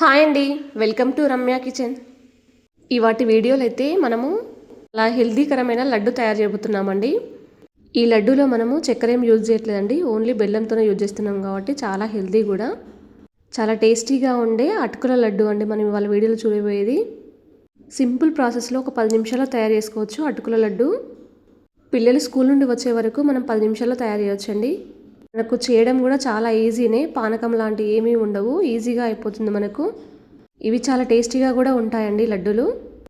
Hi అండి. Welcome to Ramya kitchen. ఇవాటి వీడియోలో అయితే మనము అలా హెల్దీకరమైన లడ్డు తయారు చేయబోతున్నామండి. ఈ లడ్డూలో మనము చక్కెర ఏం యూజ్ చేయట్లేదండి. ఓన్లీ బెల్లంతోనే యూజ్ చేస్తున్నాం కాబట్టి చాలా హెల్దీ కూడా. చాలా టేస్టీగా ఉండే అటుకుల లడ్డు అండి మనం ఇవాళ వీడియోలో చూడబోయేది. సింపుల్ ప్రాసెస్లో ఒక పది నిమిషాల్లో తయారు చేసుకోవచ్చు అటుకుల లడ్డు. పిల్లలు స్కూల్ నుండి వచ్చే వరకు మనం పది నిమిషాల్లో తయారు చేయవచ్చండి. మనకు చేయడం కూడా చాలా ఈజీనే. పానకం లాంటి ఏమీ ఉండవు. ఈజీగా అయిపోతుంది మనకు. ఇవి చాలా టేస్టీగా కూడా ఉంటాయండి లడ్డూలు.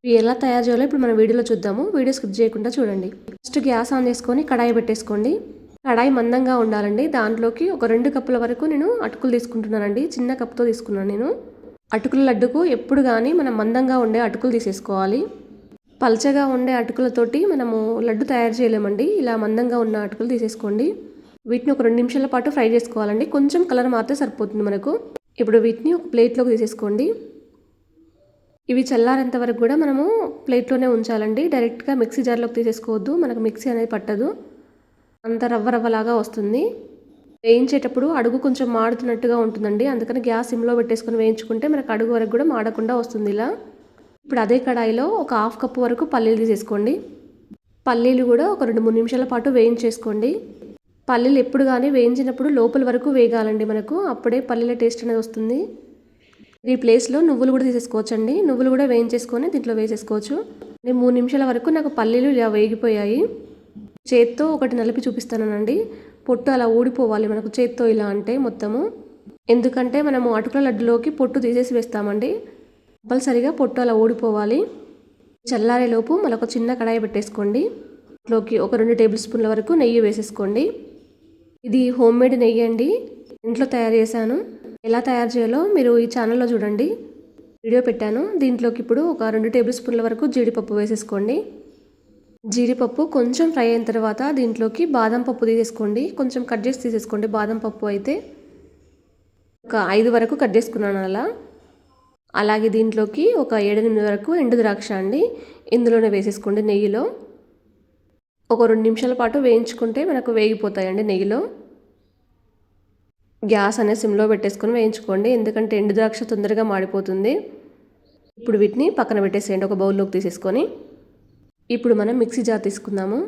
ఇవి ఎలా తయారు చేయాలో ఇప్పుడు మనం వీడియోలో చూద్దాము. వీడియో స్కిప్ చేయకుండా చూడండి. ఫస్ట్ గ్యాస్ ఆన్ చేసుకొని కడాయి పెట్టేసుకోండి. కడాయి మందంగా ఉండాలండి. దాంట్లోకి ఒక రెండు కప్పుల వరకు నేను అటుకులు తీసుకుంటున్నానండి. చిన్న కప్తో తీసుకున్నాను నేను. అటుకుల లడ్డుకు ఎప్పుడు కానీ మనం మందంగా ఉండే అటుకులు తీసేసుకోవాలి. పల్చగా ఉండే అటుకులతోటి మనము లడ్డు తయారు చేయలేమండి. ఇలా మందంగా ఉన్న అటుకులు తీసేసుకోండి. వీటిని ఒక రెండు నిమిషాల పాటు ఫ్రై చేసుకోవాలండి. కొంచెం కలర్ మారితే సరిపోతుంది మనకు. ఇప్పుడు వీటిని ఒక ప్లేట్లోకి తీసేసుకోండి. ఇవి చల్లారేంత వరకు కూడా మనము ప్లేట్లోనే ఉంచాలండి. డైరెక్ట్గా మిక్సీ జార్లోకి తీసేసుకోవద్దు. మనకు మిక్సీ అనేది పట్టదు. అంత రవ్వ రవ్వలాగా వస్తుంది. వేయించేటప్పుడు అడుగు కొంచెం మాడుతున్నట్టుగా ఉంటుందండి. అందుకని గ్యాస్ సిమ్లో పెట్టేసుకొని వేయించుకుంటే మనకు అడుగు వరకు కూడా మాడకుండా వస్తుంది ఇలా. ఇప్పుడు అదే కడాయిలో ఒక హాఫ్ కప్ వరకు పల్లీలు తీసేసుకోండి. పల్లీలు కూడా ఒక రెండు మూడు నిమిషాల పాటు వేయించేసుకోండి. పల్లీలు ఎప్పుడు కానీ వేయించినప్పుడు లోపల వరకు వేగాలండి మనకు. అప్పుడే పల్లీల టేస్ట్ అనేది వస్తుంది. ఈ ప్లేస్లో నువ్వులు కూడా తీసేసుకోవచ్చండి. నువ్వులు కూడా వేయించేసుకొని దీంట్లో వేసేసుకోవచ్చు. నేను మూడు నిమిషాల వరకు నాకు పల్లీలు ఇలా వేగిపోయాయి. చేత్తో ఒకటి నలిపి చూపిస్తానండి పొట్టు అలా ఊడిపోవాలి మనకు చేత్తో ఇలా అంటే మొత్తము. ఎందుకంటే మనము అటుకుల లడ్డులోకి పొట్టు తీసేసి వేస్తామండి. కంపల్సరిగా పొట్టు అలా ఊడిపోవాలి. చల్లారేలోపు మళ్ళీ ఒక చిన్న కడాయి పెట్టేసుకోండి. లోకి ఒక రెండు టేబుల్ స్పూన్ల వరకు నెయ్యి వేసేసుకోండి. ఇది హోమ్ మేడ్ నెయ్యి అండి. ఇంట్లో తయారు చేశాను. ఎలా తయారు చేయాలో మీరు ఈ ఛానల్లో చూడండి. వీడియో పెట్టాను. దీంట్లోకి ఇప్పుడు ఒక రెండు టేబుల్ స్పూన్ల వరకు జీడిపప్పు వేసేసుకోండి. జీడిపప్పు కొంచెం ఫ్రై అయిన తర్వాత దీంట్లోకి బాదం పప్పు తీసేసుకోండి. కొంచెం కట్ చేసి తీసేసుకోండి బాదం పప్పు అయితే. ఒక ఐదు వరకు కట్ చేసుకున్నాను అలా. అలాగే దీంట్లోకి ఒక ఏడెనిమిది వరకు ఎండు ద్రాక్ష అండి. ఇందులోనే వేసేసుకోండి నెయ్యిలో. ఒక రెండు నిమిషాల పాటు వేయించుకుంటే మనకు వేగిపోతాయండి నెయ్యిలో. గ్యాస్ అనేది సిమ్లో పెట్టేసుకొని వేయించుకోండి. ఎందుకంటే ఎండు ద్రాక్ష తొందరగా మాడిపోతుంది. ఇప్పుడు వీటిని పక్కన పెట్టేసేయండి. ఒక బౌల్లోకి తీసేసుకొని. ఇప్పుడు మనం మిక్సీ జార్ తీసుకుందాము.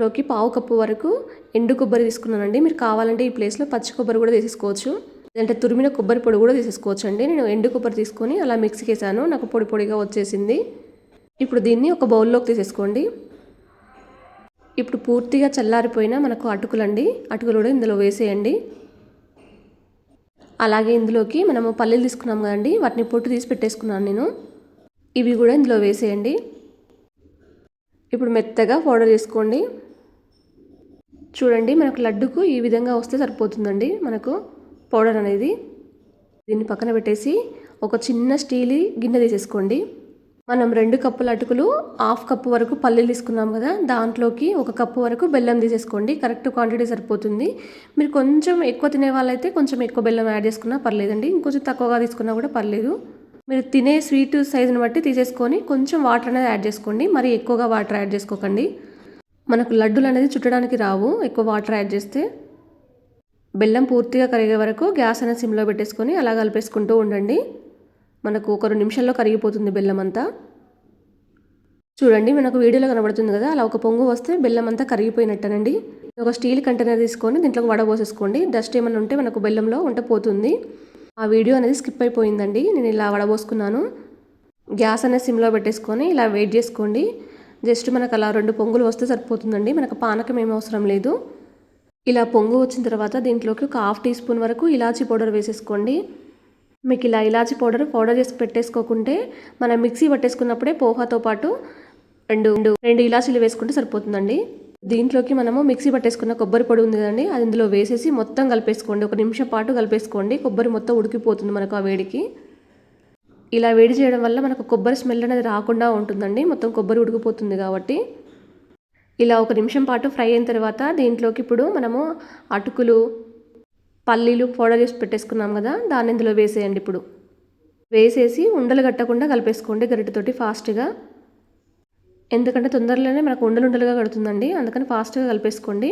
లోకి పావు కప్పు వరకు ఎండు కొబ్బరి తీసుకున్నానండి. మీరు కావాలంటే ఈ ప్లేస్లో పచ్చి కొబ్బరి కూడా తీసేసుకోవచ్చు. లేదంటే తురిమిన కొబ్బరి పొడి కూడా తీసేసుకోవచ్చు అండి నేను ఎండు కొబ్బరి తీసుకొని అలా మిక్సీకి వేసాను. నాకు పొడి పొడిగా వచ్చేసింది. ఇప్పుడు దీన్ని ఒక బౌల్లోకి తీసేసుకోండి. ఇప్పుడు పూర్తిగా చల్లారిపోయిన మనకు అటుకులండి. అటుకులు కూడా ఇందులో వేసేయండి. అలాగే ఇందులోకి మనము పల్లీలు తీసుకున్నాం కదండి. వాటిని పొట్టు తీసి పెట్టేసుకున్నాను నేను. ఇవి కూడా ఇందులో వేసేయండి. ఇప్పుడు మెత్తగా పౌడర్ చేసుకోండి. చూడండి మనకు లడ్డుకు ఈ విధంగా వస్తే సరిపోతుందండి మనకు పౌడర్ అనేది. దీన్ని పక్కన పెట్టేసి ఒక చిన్న స్టీల్ గిన్నె తీసేసుకోండి. మనం రెండు కప్పుల అటుకులు హాఫ్ కప్పు వరకు పల్లీలు తీసుకున్నాం కదా దాంట్లోకి ఒక కప్పు వరకు బెల్లం తీసేసుకోండి. కరెక్ట్ క్వాంటిటీ సరిపోతుంది. మీరు కొంచెం ఎక్కువ తినే వాళ్ళైతే కొంచెం ఎక్కువ బెల్లం యాడ్ చేసుకున్నా పర్లేదండి. ఇంకొంచెం తక్కువగా తీసుకున్నా కూడా పర్లేదు. మీరు తినే స్వీట్ సైజుని బట్టి తీసేసుకొని కొంచెం వాటర్ అనేది యాడ్ చేసుకోండి. మరి ఎక్కువగా వాటర్ యాడ్ చేసుకోకండి. మనకు లడ్డులు అనేది చుట్టడానికి రావు. ఎక్కువ వాటర్ యాడ్ చేస్తే బెల్లం పూర్తిగా కరిగే వరకు గ్యాస్ అనేది సిమ్లో పెట్టేసుకొని అలా కలిపేసుకుంటూ ఉండండి. మనకు ఒక రెండు నిమిషాల్లో కరిగిపోతుంది బెల్లం అంతా చూడండి మనకు వీడియోలో కనబడుతుంది కదా అలా ఒక పొంగు వస్తే బెల్లం అంతా కరిగిపోయినట్టనండి ఒక స్టీల్ కంటైనర్ తీసుకొని దీంట్లోకి వడబోసేసుకోండి డస్ట్ ఏమైనా ఉంటే మనకు బెల్లంలో వంట పోతుంది. ఆ వీడియో అనేది స్కిప్ అయిపోయిందండి. నేను ఇలా వడబోసుకున్నాను గ్యాస్ అనేది సిమ్లో పెట్టేసుకొని ఇలా వెయిట్ చేసుకోండి. జస్ట్ మనకు అలా రెండు పొంగులు వస్తే సరిపోతుందండి. మనకు పానకం ఏమీ అవసరం లేదు. ఇలా పొంగు వచ్చిన తర్వాత దీంట్లోకి ఒక హాఫ్ టీ స్పూన్ వరకు ఇలాచీ పౌడర్ వేసేసుకోండి. మీకు ఇలా ఇలాచీ పౌడర్ పౌడర్ చేసి పెట్టేసుకోకుంటే మనం మిక్సీ పట్టేసుకున్నప్పుడే పోహాతో పాటు రెండు రెండు ఇలాచీలు వేసుకుంటే సరిపోతుందండి. దీంట్లోకి మనము మిక్సీ పట్టేసుకున్న కొబ్బరి పొడి ఉంది కదండి అది ఇందులో వేసేసి మొత్తం కలిపేసుకోండి. ఒక నిమిషం పాటు కలిపేసుకోండి. కొబ్బరి మొత్తం ఉడికిపోతుంది మనకు ఆ వేడికి. ఇలా వేడి చేయడం వల్ల మనకు కొబ్బరి స్మెల్ అనేది రాకుండా ఉంటుందండి. మొత్తం కొబ్బరి ఉడికిపోతుంది కాబట్టి. ఇలా ఒక నిమిషం పాటు ఫ్రై అయిన తర్వాత దీంట్లోకి ఇప్పుడు మనము అటుకులు పల్లీలు పౌడర్ చేసి పెట్టేసుకున్నాం కదా దాన్ని ఇందులో వేసేయండి ఇప్పుడు. వేసేసి ఉండలు కట్టకుండా కలిపేసుకోండి గరిటెతోటి ఫాస్ట్గా. ఎందుకంటే తొందరలోనే మనకు ఉండలు ఉండలుగా కడుతుందండి అందుకని ఫాస్ట్గా కలిపేసుకోండి.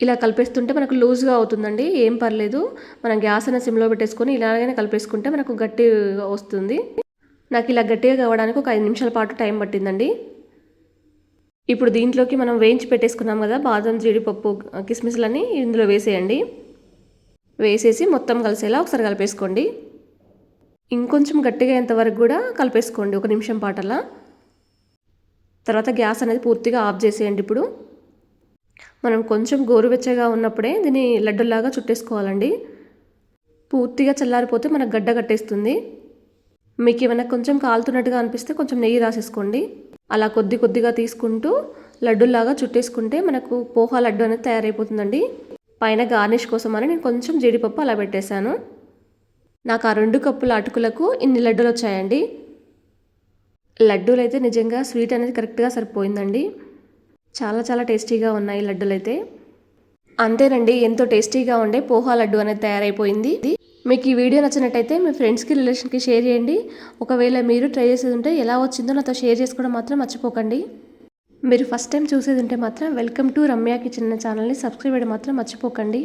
ఇలా కలిపేస్తుంటే మనకు లూజ్గా అవుతుందండి ఏం పర్లేదు. మనం గ్యాస్ అనే సిమ్లో పెట్టేసుకొని ఇలాగనే కలిపేసుకుంటే మనకు గట్టిగా వస్తుంది. నాకు ఇలా గట్టిగా కావడానికి ఒక ఐదు నిమిషాల పాటు టైం పట్టిందండి. ఇప్పుడు దీంట్లోకి మనం వేయించి పెట్టేసుకున్నాం కదా బాదం జీడిపప్పు కిస్మిస్లని ఇందులో వేసేయండి. వేసేసి మొత్తం కలిసేలా ఒకసారి కలిపేసుకోండి. ఇంకొంచెం గట్టిగా అయ్యేంతవరకు కూడా కలిపేసుకోండి ఒక నిమిషం పాటలా. తర్వాత గ్యాస్ అనేది పూర్తిగా ఆఫ్ చేసేయండి ఇప్పుడు. మనం కొంచెం గోరువెచ్చగా ఉన్నప్పుడే దీన్ని లడ్డులాగా చుట్టేసుకోవాలండి. పూర్తిగా చల్లారిపోతే మనకు గడ్డ కట్టేస్తుంది. మీకు ఏమైనా కొంచెం కాలుతున్నట్టుగా అనిపిస్తే కొంచెం నెయ్యి రాసేసుకోండి. అలా కొద్ది కొద్దిగా తీసుకుంటూ లడ్డూలాగా చుట్టేసుకుంటే మనకు పోహా లడ్డు అనేది తయారైపోతుందండి. పైన గార్నిష్ కోసం అని నేను కొంచెం జీడిపప్పు అలా పెట్టేశాను. నాకు ఆ రెండు కప్పుల అటుకులకు ఇన్ని లడ్డూలు వచ్చాయండి. లడ్డూలు అయితే నిజంగా స్వీట్ అనేది కరెక్ట్గా సరిపోయిందండి. చాలా చాలా టేస్టీగా ఉన్నాయి లడ్డూలు అయితే అంతేనండి ఎంతో టేస్టీగా ఉండే పోహా లడ్డు అనేది తయారైపోయింది. మీకు ఈ వీడియో నచ్చినట్టయితే మీ ఫ్రెండ్స్కి రిలేషన్కి షేర్ చేయండి. ఒకవేళ మీరు ట్రై చేసేది ఉంటే ఎలా వచ్చిందో నాతో షేర్ చేసుకోవడం మాత్రం మర్చిపోకండి. మీరు ఫస్ట్ టైం చూసేది ఉంటే మాత్రం వెల్కమ్ టు రమ్య కిచెన్ ఛానల్ని సబ్స్క్రైబ్ చేయడం మాత్రం మర్చిపోకండి.